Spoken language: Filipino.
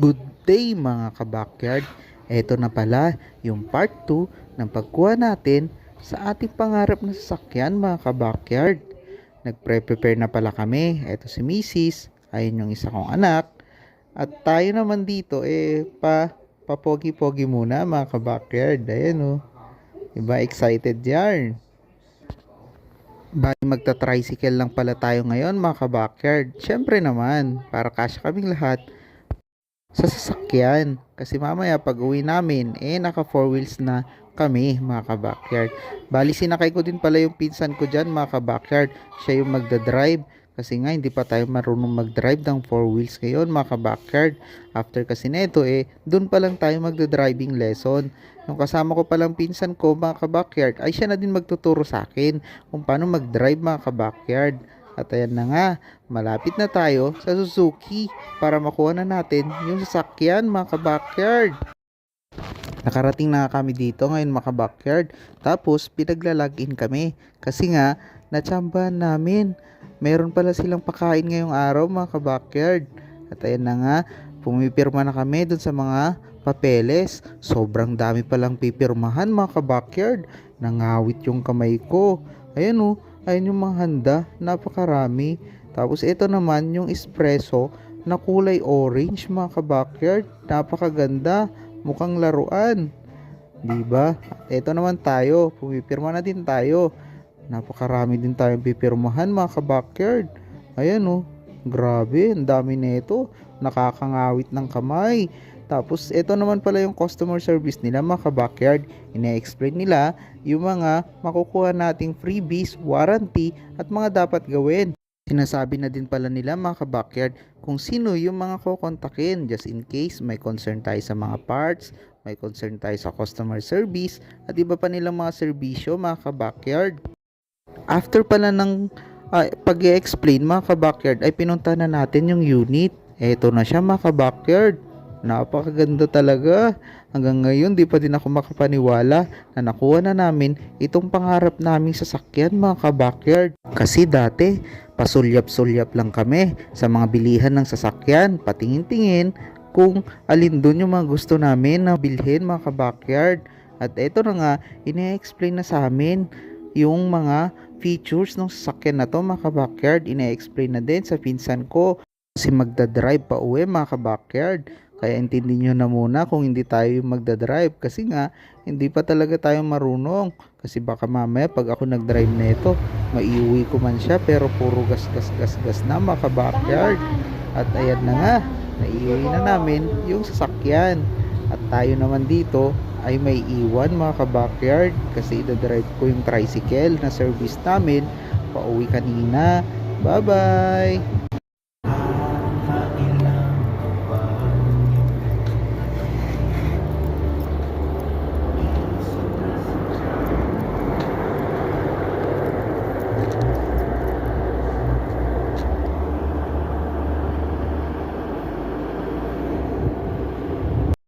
Good day mga kabakyard. Ito na pala yung part 2 ng pagkuha natin sa ating pangarap na sasakyan mga kabakyard. Nagpre-prepare na pala kami. Ito si Mrs. Ayun yung isa kong anak. At tayo naman dito eh pa papogi-pogi muna mga kabakyard. Ayan oh. Diba excited yan? Bali magta-tricycle lang pala tayo ngayon mga kabakyard. Siyempre naman, para kasya kaming lahat sa sasakyan. Kasi mamaya pag uwi namin, eh naka four wheels na kami mga kabakyard. Bali sinakay ko din pala yung pinsan ko dyan mga kabakyard. Siya yung magdadrive. Kasi nga hindi pa tayo marunong mag-drive ng four wheels ngayon mga kabakyard. After kasi neto eh, dun pa lang tayo magda-driving lesson. Yung kasama ko palang pinsan ko mga kabakyard ay siya na din magtuturo sa akin kung paano mag-drive mga kabakyard. At ayan na nga, malapit na tayo sa Suzuki para makuha na natin yung sasakyan mga kabakyard. Nakarating na kami dito ngayon mga kabakyard. Tapos pinaglalagin kami kasi nga natsambahan namin. Meron pala silang pakain ngayong araw mga kabakyard. At ayan na nga, pumipirma na kami dun sa mga papeles. Sobrang dami palang pipirmahan mga kabakyard. Nangawit yung kamay ko. Ayan o, ayun yung mga handa. Napakarami. Tapos ito naman yung espresso na kulay orange mga kabakyard. Napakaganda. Mukhang laruan. Diba? Ito naman tayo. Pumipirma na din tayo. Napakarami din tayong pipirmahan mga kabakyard. Ayan o. Grabe. Ang dami nito. Nakakangawit ng kamay. Tapos, ito naman pala yung customer service nila mga kabakyard. Ine-explain nila yung mga makukuha nating freebies, warranty, at mga dapat gawin. Sinasabi na din pala nila mga kabakyard kung sino yung mga kukontakin just in case may concern tayo sa mga parts, may concern tayo sa customer service, at iba pa nilang mga serbisyo mga kabakyard. After pala ng pag explain mga kabakyard ay pinunta na natin yung unit. Eto na siya mga kabakyard. Napakaganda talaga. Hanggang ngayon, di pa din ako makapaniwala na nakuha na namin itong pangarap naming sasakyan mga kabakyard. Kasi dati, pasulyap-sulyap lang kami sa mga bilihan ng sasakyan, patingin-tingin kung alin doon yung mga gusto namin na bilhin mga kabakyard. At eto na nga, ine-explain na sa amin yung mga features ng sasakyan na to mga kabakyard. Ine-explain na din sa pinsan ko kasi magdadrive pa uwi mga kabakyard. Kaya intindi nyo na muna kung hindi tayo magdadrive kasi nga hindi pa talaga tayo marunong. Kasi baka mamaya pag ako nagdrive na ito, maiuwi ko man siya pero puro gas gas gas gas na mga backyard. At ayan na nga, naiuwi na namin yung sasakyan. At tayo naman dito ay may iwan mga ka-backyard kasi idadrive ko yung tricycle na service namin pauwi kanina. Bye-bye!